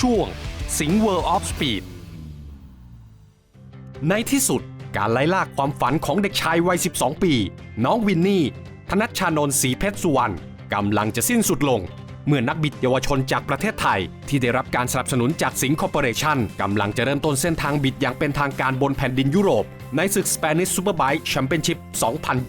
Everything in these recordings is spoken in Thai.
ช่วงสิง World of Speed ในที่สุดการไล่ล่าความฝันของเด็กชายวัย 12 ปี น้องวินนี่ ธนัชชานนท์ศรีเพชรสุวรรณกำลังจะสิ้นสุดลง เมื่อนักบิดเยาวชนจากประเทศไทย ที่ได้รับการสนับสนุนจากสิงคอร์ปอเรชั่นกำลังจะเริ่มต้นเส้นทางบิดอย่างเป็นทางการบนแผ่นดินยุโรป ในศึก Spanish Superbike Championship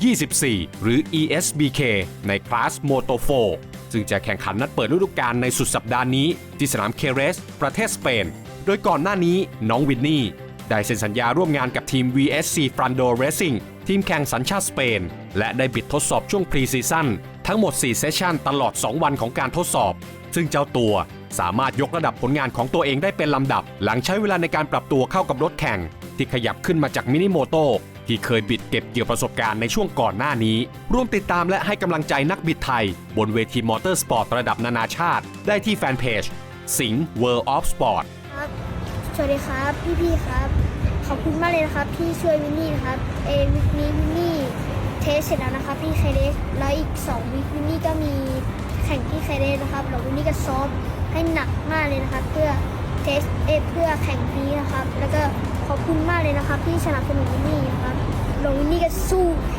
2024 หรือ ESBK ในคลาส Moto4 ซึ่งจะแข่งขันนัดเปิดฤดูกาลในสุดสัปดาห์นี้ที่สนามเคเรส ประเทศสเปน โดยก่อนหน้านี้น้องวินนี่ได้เซ็นสัญญาร่วมงานกับทีม VSC Frando Racing ทีมแข่งสัญชาติสเปน และได้บิดทดสอบช่วงพรีซีซั่นทั้งหมด 4 เซสชันตลอด 2 วันของการทดสอบ ซึ่งเจ้าตัวสามารถยกระดับผลงานของตัวเองได้เป็นลำดับ หลังใช้เวลาในการปรับตัวเข้ากับรถแข่ง ที่ขยับขึ้นมาจากมินิโมโต ที่เคยบิดเก็บเกี่ยวประสบการณ์ในช่วงก่อนหน้านี้ ร่วมติดตามและให้กำลังใจนักบิดไทย บนเวทีมอเตอร์สปอร์ตระดับนานาชาติ ได้ที่แฟนเพจสิงห์ World of Sport ครับ สวัสดีครับ พี่ๆครับ ขอบคุณมากเลยนะครับที่ช่วยวินนี่นะครับเอวิกนี้วินนี่เทสเสร็จแล้วนะครับที่ไคเดสแล้วอีก2วิกวินนี่ก็มีแข่งที่ไคเดสนะครับแล้ววินนี่ก็ซ้อมให้หนักมากเลยนะครับ เพื่อเทสเอเพื่อแข่งนี้นะครับ แล้วก็ขอบคุณมากเลยนะครับที่สนับสนุนวินนี่ นะครั